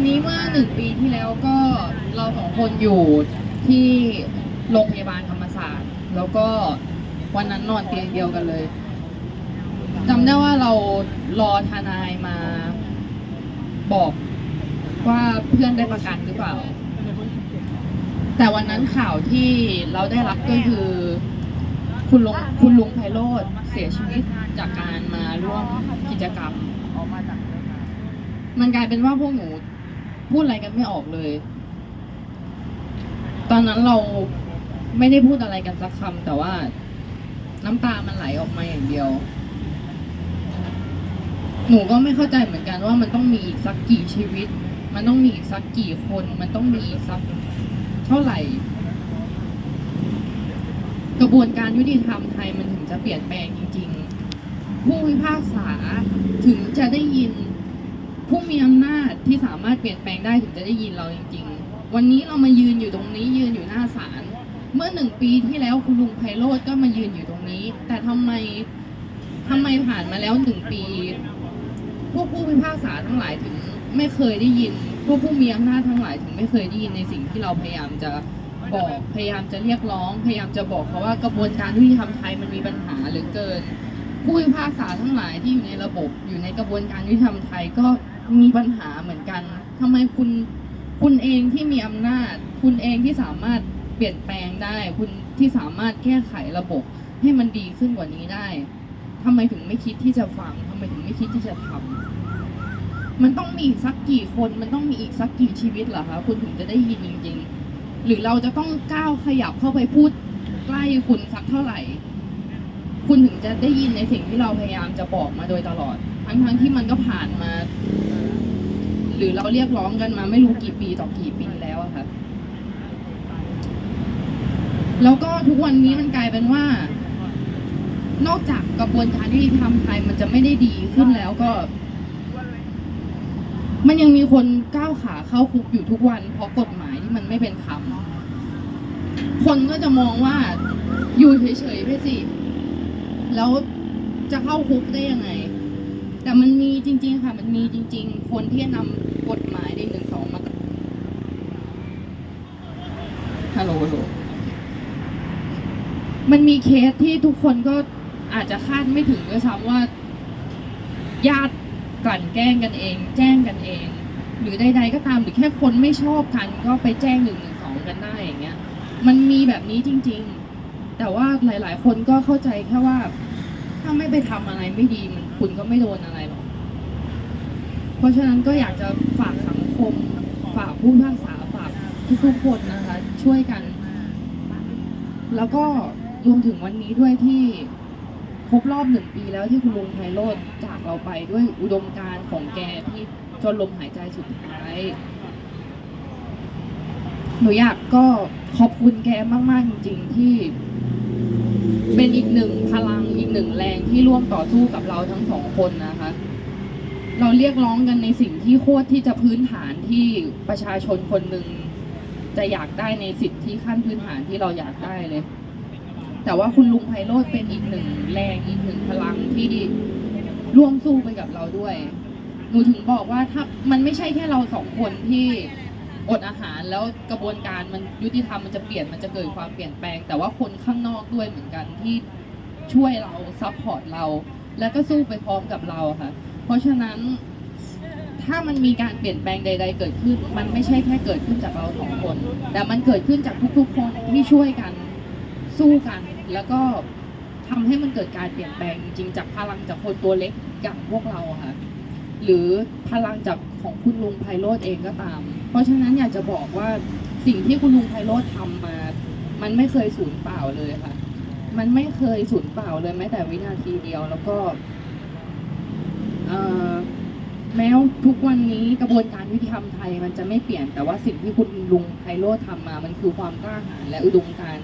วันนี้เมื่อหนึ่งปีที่แล้วก็เราสองคนอยู่ที่โรงพยาบาลธรรมศาสตร์ แล้วก็วันนั้นนอนเตียงเดียวกันเลยจำได้ว่าเรารอทนายมาบอกว่าเพื่อนได้ประกันหรือเปล่า แต่วันนั้นข่าวที่เราได้รับก็คือ คุณลุงคุณลุงไพโรธเสียชีวิตจากการมาร่วมกิจกรรม มันกลายเป็นว่าพวกหนู พูดอะไรกันไม่ออกเลย ตอนนั้นเราไม่ได้พูดอะไรกันสักคำแต่ว่า น้ำตามันไหลออกมาอย่างเดียว หนูก็ไม่เข้าใจเหมือนกันว่ามันต้องมีอีกสักกี่ชีวิต มันต้องมีอีกสักกี่คน มันต้องมีอีกสักเท่าไหร่ กระบวนการยุติธรรมไทยมันถึงจะเปลี่ยนแปลงจริง ๆ ผู้พิพากษาถึงจะได้ยิน ผู้มีอำนาจที่สามารถเปลี่ยนแปลงได้ถึงจะได้ยินเราจริง ๆ วันนี้เรามายืนอยู่ตรงนี้ยืนอยู่หน้าศาลเมื่อหนึ่งปีที่แล้วคุณลุงไพโรธก็มายืนอยู่ตรงนี้ แต่ทำไมทำไมผ่านมาแล้วหนึ่งปี พวกผู้พิพากษาทั้งหลายถึงไม่เคยได้ยิน พวกผู้มีอำนาจทั้งหลายถึงไม่เคยได้ยินในสิ่งที่เราพยายามจะบอกพยายามจะเรียกร้อง พยายามจะบอกเขาว่ากระบวนการยุติธรรมไทยมันมีปัญหาเหลือเกิน ผู้พิพากษาทั้งหลายที่อยู่ในระบบอยู่ในกระบวนการยุติธรรมไทยก็ มีปัญหาเหมือนกันทำไมคุณคุณเองที่มีอำนาจ คุณเองที่สามารถเปลี่ยนแปลงได้ คุณที่สามารถแก้ไขระบบให้มันดีขึ้นกว่านี้ได้ทำไมถึงไม่คิดที่จะฟังทำไมถึงไม่คิดที่จะทำมันต้องมีสักกี่คน มันต้องมีอีกสักกี่ชีวิตเหรอคะคุณถึงจะได้ยินจริง ๆ หรือเราจะต้องก้าวขยับเข้าไปพูดใกล้คุณสักเท่าไหร่ คุณถึงจะได้ยินในสิ่งที่เราพยายามจะบอกมาโดยตลอด ทั้งๆที่มันก็ผ่านมา หรือเราเรียกร้องกันมาไม่รู้กี่ปีต่อกี่ปีแล้วอะค่ะ แล้วก็ทุกวันนี้มันกลายเป็นว่า นอกจากกระบวนการยุติธรรมไทยมันจะไม่ได้ดีขึ้นแล้วก็ มันยังมีคนก้าวขาเข้าคุกอยู่ทุกวัน เพราะกฎหมายที่มันไม่เป็นธรรมคนก็จะมองว่าอยู่เฉยๆไปสิ แล้วจะเข้าคุกได้ยังไง แต่มันมีจริง ๆ ค่ะ มันมีจริง ๆ คนที่นำกฎหมายในหนึ่งสองมาฮัลโหลฮัลโหลมันมีเคสที่ทุกคนก็อาจจะคาดไม่ถึงด้วยซ้ำว่า ญาติกลั่นแกล้งกันเอง แจ้งกันเอง หรือใดๆก็ตามหรือแค่คนไม่ชอบกัน ก็ไปแจ้งหนึ่งหนึ่งสองกันได้อย่างเงี้ย มันมีแบบนี้จริง ๆ แต่ว่าหลาย ๆ คนก็เข้าใจแค่ว่า ถ้าไม่ไปทำอะไรไม่ดีมันคุณก็ไม่โดนอะไรหรอก เพราะฉะนั้นก็อยากจะฝากสังคม ฝากผู้พิพากษาฝากทุกๆคนนะคะ ช่วยกัน แล้วก็รวมถึงวันนี้ด้วยที่ครบรอบหนึ่งปีแล้วที่คุณลุงไพโรธจากเราไปด้วยอุดมการณ์ของแกที่จนลมหายใจสุดท้าย หนูอยากก็ขอบคุณแกมาก ๆ จริง ๆ ที่เป็นอีกหนึ่งพลัง หนึ่งแรงที่ร่วมต่อสู้กับเราทั้งสองคนนะคะ เราเรียกร้องกันในสิ่งที่โคตรที่จะพื้นฐานที่ประชาชนคนหนึ่งจะอยากได้ในสิทธิขั้นพื้นฐานที่เราอยากได้เลย แต่ว่าคุณลุงไพโรธเป็นอีกหนึ่งแรงอีกหนึ่งพลังที่ร่วมสู้ไปกับเราด้วยหนูถึงบอกว่าถ้ามันไม่ใช่แค่เราสองคนที่อดอาหารแล้วกระบวนการมันยุติธรรมมันจะเปลี่ยนมันจะเกิดความเปลี่ยนแปลง แต่ว่าคนข้างนอกด้วยเหมือนกันที่ ช่วยเราซัพพอร์ตเรา แล้วก็สู้ไปพร้อมกับเราค่ะ เพราะฉะนั้นถ้ามันมีการเปลี่ยนแปลงใด ๆ เกิดขึ้น มันไม่ใช่แค่เกิดขึ้นจากเราสองคน แต่มันเกิดขึ้นจากทุกๆคนที่ช่วยกันสู้กัน แล้วก็ทำให้มันเกิดการเปลี่ยนแปลงจริงๆจากพลังจากคนตัวเล็กอย่างพวกเราค่ะ หรือพลังจากของคุณลุงไพโรธเองก็ตาม เพราะฉะนั้นอยากจะบอกว่าสิ่งที่คุณลุงไพโรธทำมา มันไม่เคยสูญเปล่าเลยค่ะ มันไม่เคยสูญเปล่าเลยแม้แต่วินาทีเดียว แล้วก็แม้ทุกวันนี้กระบวนการยุติธรรมไทยมันจะไม่เปลี่ยนแต่ว่าสิ่งที่คุณลุงไพโรธทำมา มันคือความกล้าหาญและอุดมการ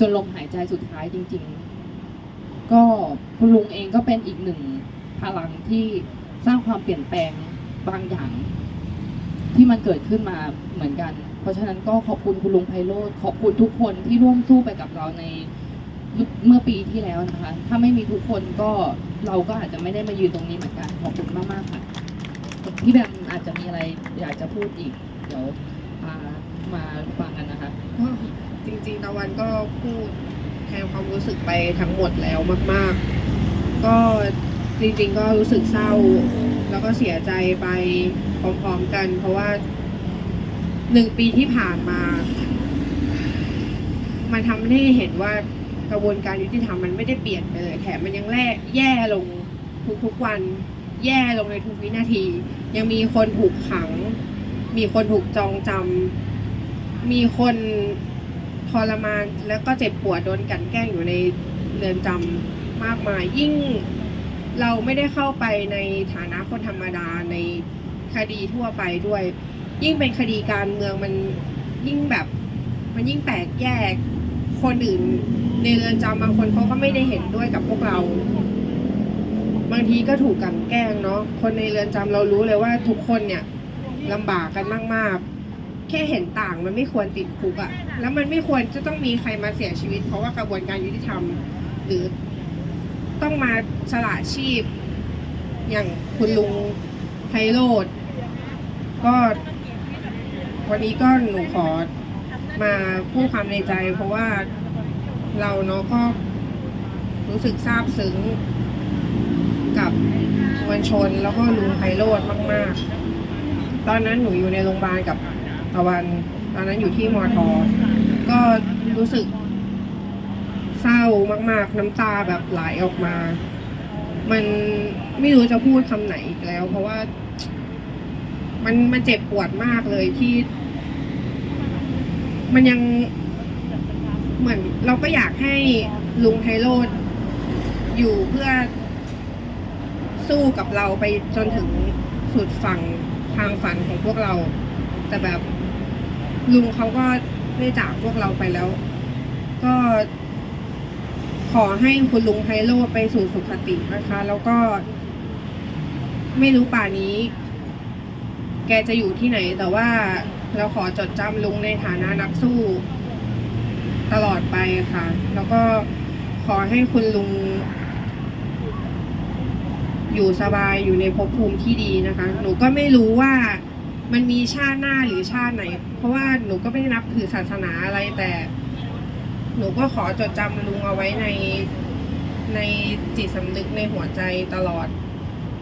จนลมหายใจสุดท้ายจริง ๆ ก็คุณลุงเองก็เป็นอีกหนึ่งพลังที่สร้างความเปลี่ยนแปลงบางอย่าง ที่มันเกิดขึ้นมาเหมือนกัน เพราะฉะนั้นก็ขอบคุณคุณลุงไพโรธขอบคุณทุกคนที่ร่วมสู้ไปกับเราใน เมื่อปีที่แล้วนะคะ ถ้าไม่มีทุกคนก็เราก็อาจจะไม่ได้มายืนตรงนี้เหมือนกัน ขอบคุณมากๆค่ะ พี่แบมอาจจะมีอะไรอยากจะพูดอีก เดี๋ยวมาฟังกันนะคะ ก็จริงๆตะวันก็พูดแทนความรู้สึกไปทั้งหมดแล้วมาก ๆ ก็จริงๆก็รู้สึกเศร้า แล้วก็เสียใจไปพร้อมๆกัน เพราะว่าหนึ่งปีที่ผ่านมา มันทำให้เห็นว่า กระบวนการยุติธรรมมันไม่ได้เปลี่ยนไปเลยแถมมันยังแย่แย่ลงทุกๆวัน แย่ลงในทุกวินาที ยังมีคนถูกขัง มีคนถูกจองจำมีคนทรมานแล้วก็เจ็บปวดโดนกันแกล้งอยู่ในเรือนจำมากมาย ยิ่งเราไม่ได้เข้าไปในฐานะคนธรรมดาในคดีทั่วไปด้วย ยิ่งเป็นคดีการเมืองมันยิ่งแบบ มันยิ่งแตกแยก คนอื่นในเรือนจำบางคนเขาก็ไม่ได้เห็นด้วยกับพวกเรา บางทีก็ถูกกันแกล้งเนาะคนในเรือนจำเรารู้เลยว่าทุกคนเนี่ยลำบากกันมากๆ แค่เห็นต่างมันไม่ควรติดคุกอะแล้วมันไม่ควรจะต้องมีใครมาเสียชีวิต เพราะว่ากระบวนการยุติธรรม หรือต้องมาสละชีพ อย่างคุณลุงไพโรดก็วันนี้ก็หนูขอ มาพูดความในใจ เพราะว่าเราเนาะก็รู้สึกซาบซึ้งกับมวลชนแล้วก็ลุงไพโรดมาก ๆ ตอนนั้นหนูอยู่ในโรงพยาบาลกับตะวัน ตอนนั้นอยู่ที่มอทอก็รู้สึกเศร้ามาก ๆ น้ำตาแบบไหลออกมา มันไม่รู้จะพูดคำไหนอีกแล้ว เพราะว่า มันมันเจ็บปวดมากเลยที่ มันยังเหมือนเราก็อยากให้ลุงไพโรดอยู่เพื่อสู้กับเราไปจนถึงสุดฝั่งทางฝันของพวกเรา แต่แบบลุงเขาก็ได้จากพวกเราไปแล้ว ก็ขอให้คุณลุงไพโรจน์ไปสู่สุขตินะคะ แล้วก็ไม่รู้ป่านี้ แกจะอยู่ที่ไหนแต่ว่า เราขอจดจำลุงในฐานะนักสู้ตลอดไปค่ะ แล้วก็ขอให้คุณลุง อยู่สบายอยู่ในภพภูมิที่ดีนะคะ หนูก็ไม่รู้ว่ามันมีชาติหน้าหรือชาติไหน เพราะว่าหนูก็ไม่ได้นับถือศาสนาอะไรแต่ หนูก็ขอจดจำลุงเอาไว้ในในจิตสำนึกในหัวใจตลอด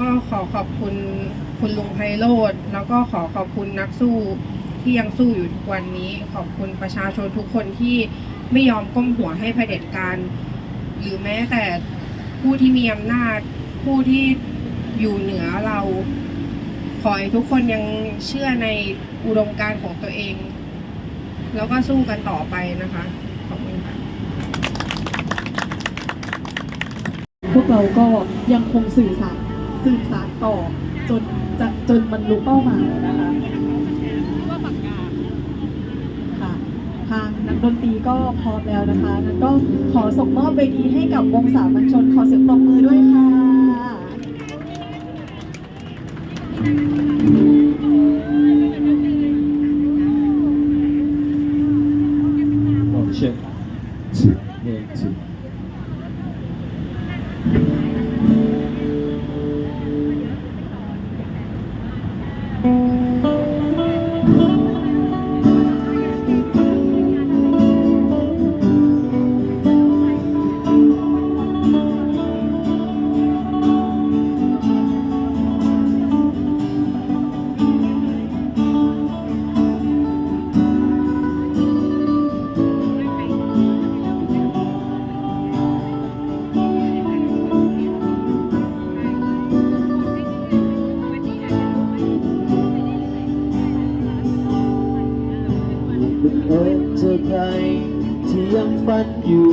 ก็ขอขอบคุณคุณลุงไพโรธแล้วก็ขอขอบคุณนักสู้ ที่ยังสู้อยู่ทุกวันนี้ ขอบคุณประชาชนทุกคนที่ไม่ยอมก้มหัวให้เผด็จการ หรือแม้แต่ผู้ที่มีอำนาจ ผู้ที่อยู่เหนือเรา ขอให้ทุกคนยังเชื่อในอุดมการณ์ของตัวเอง แล้วก็สู้กันต่อไปนะคะ ขอบคุณค่ะพวกเราก็ยังคงสื่อสารสื่อสารต่อจนจะจนบรรลุเป้าหมายนะคะค่ะ ทางนักดนตรีก็พร้อมแล้วนะคะงั้นก็ขอส่งมอบเวทีให้กับวงสามัญชนขอเสียงปรบมือด้วยค่ะ Oh, check. Two, one, two. เป็นเอิญเจอใครที่ยังฝันอยู่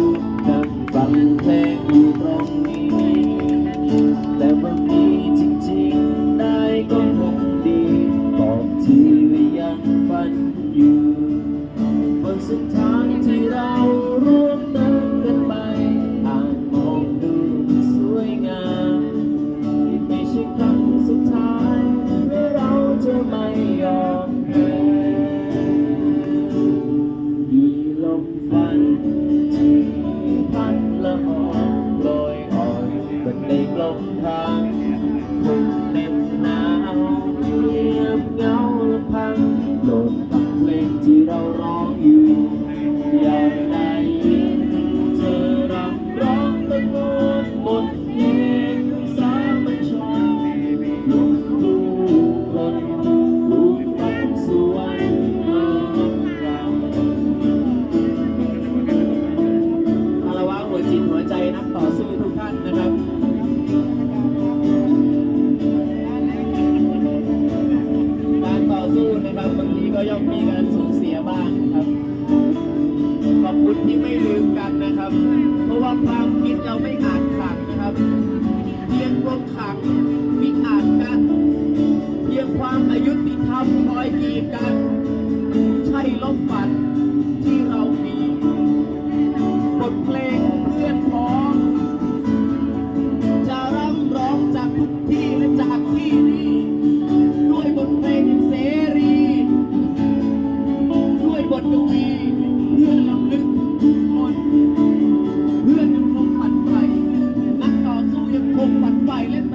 นั่งฟังเพลงอยู่ตรงนี้ Lord. violent